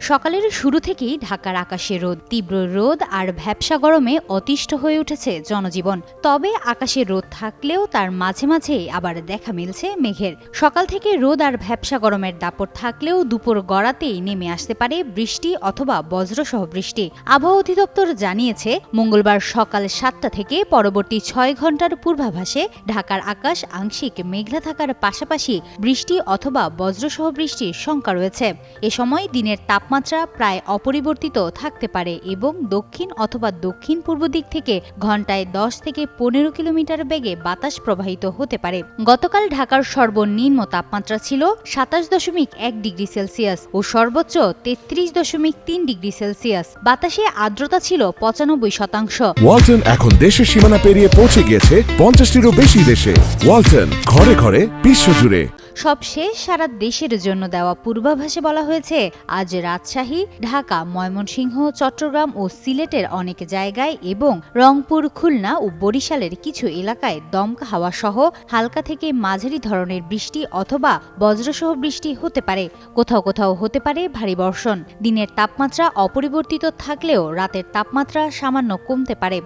সকালের শুরু থেকেই ঢাকার আকাশে রোদ, তীব্র রোদ আর ভ্যাবসা গরমে অতিষ্ঠ হয়ে উঠেছে জনজীবন। তবে আকাশে রোদ থাকলেও তার মাঝে মাঝে আবার দেখা মিলছে মেঘের। সকাল থেকে রোদ আর ভ্যাবসা গরমের দাপট থাকলেও দুপুর গড়াতেই নেমে আসতে পারে বৃষ্টি অথবা বজ্রসহ বৃষ্টি। আবহাওয়া অধিদপ্তর জানিয়েছে, মঙ্গলবার সকাল সাতটা থেকে পরবর্তী ছয় ঘণ্টার পূর্বাভাসে ঢাকার আকাশ আংশিক মেঘলা থাকার পাশাপাশি বৃষ্টি অথবা বজ্রসহ বৃষ্টির শঙ্কা রয়েছে। এ সময় দিনের তাপমাত্রা প্রায় অপরিবর্তিত থাকতে পারে এবং দক্ষিণ অথবা দক্ষিণ পূর্ব দিক থেকে ঘন্টায় দশ থেকে পনেরো কিলোমিটার বেগে বাতাস প্রবাহিত হতে পারে। গতকাল ঢাকার সর্বনিম্ন তাপমাত্রা ছিল সাতাশ দশমিক এক ডিগ্রি সেলসিয়াস ও সর্বোচ্চ তেত্রিশ দশমিক তিন ডিগ্রি সেলসিয়াস। বাতাসে আর্দ্রতা ছিল পঁচানব্বই শতাংশ। ওয়ালটন এখন দেশের সীমানা পেরিয়ে পৌঁছে গিয়েছে পঞ্চাশটিরও বেশি দেশে। ওয়ালটন ঘরে ঘরে বিশ্বজুড়ে সব শেষ সারা দেশের জন্য দেওয়া পূর্বাভাসে বলা হয়েছে, আজ রাজশাহী, ঢাকা, ময়মনসিংহ, চট্টগ্রাম ও সিলেটের অনেক জায়গায় এবং রংপুর, খুলনা ও বরিশালের কিছু এলাকায় দমকা হাওয়া সহ হালকা থেকে মাঝারি ধরনের বৃষ্টি অথবা বজ্রসহ বৃষ্টি হতে পারে। কোথাও কোথাও হতে পারে ভারী বর্ষণ। দিনের তাপমাত্রা অপরিবর্তিত থাকলেও রাতের তাপমাত্রা সামান্য কমতে পারে।